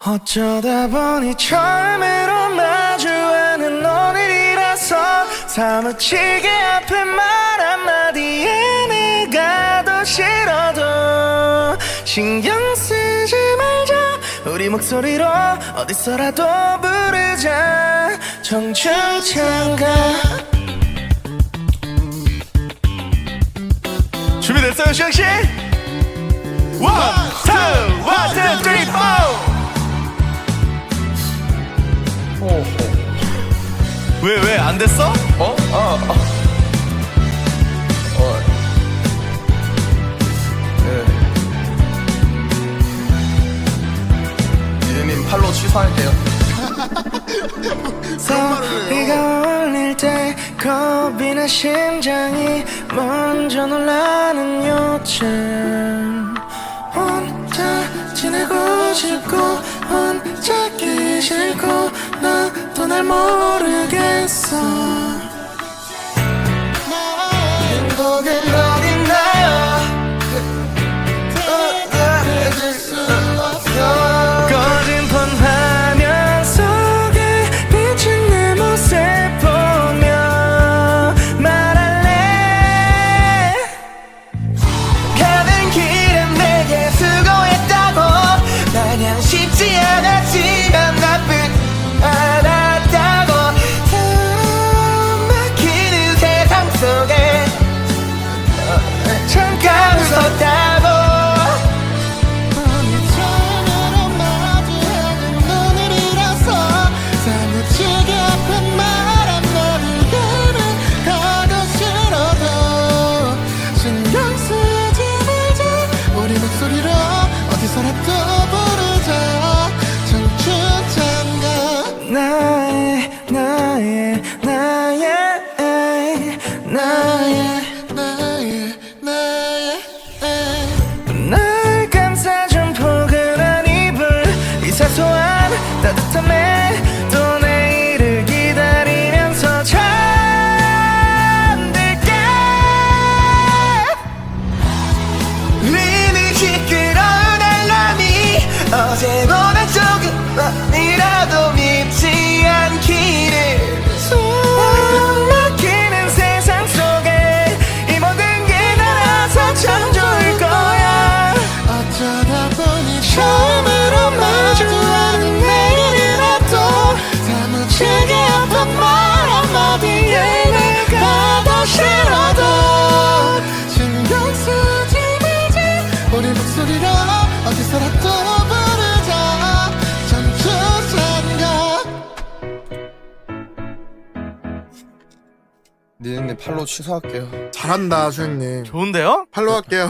어쩌다 보니 처음으로 마주하는 오늘이라서 사무치게 아픈 말 한마디에 내가 더 싫어도 신경 쓰지 말자. 우리 목소리로 어디서라도 부르자. 청춘창가. 준비됐어요 시영씨? 1, 2, 1, 2, 3, 4 왜, 왜, 안 됐어? 어? 아, 아. 어. 네. 니드님 팔로 취소할게요. 소리가 울릴 때 겁이 나 심장이 먼저 놀라는 요즘 혼자 지내고 싶고 혼자 있기 싫고 나도 날 모르겠어. 행복은 어딨나요. 꺼진 폰 화면 속에 비친 내 모습 보며 말할래. 가는 길은 내게 수고했다고. 마냥 쉽지 않았지만 나의 나의 나의. 날 감싸준 포근한 이불. 이 사소한 따뜻함에 또 내일을 기다리면서 잠들게. 리는 시끄러운 알람이 어제보다 조금만이라도 니드님 팔로 취소할게요. 잘한다 수영님 좋은데요? 팔로 할게요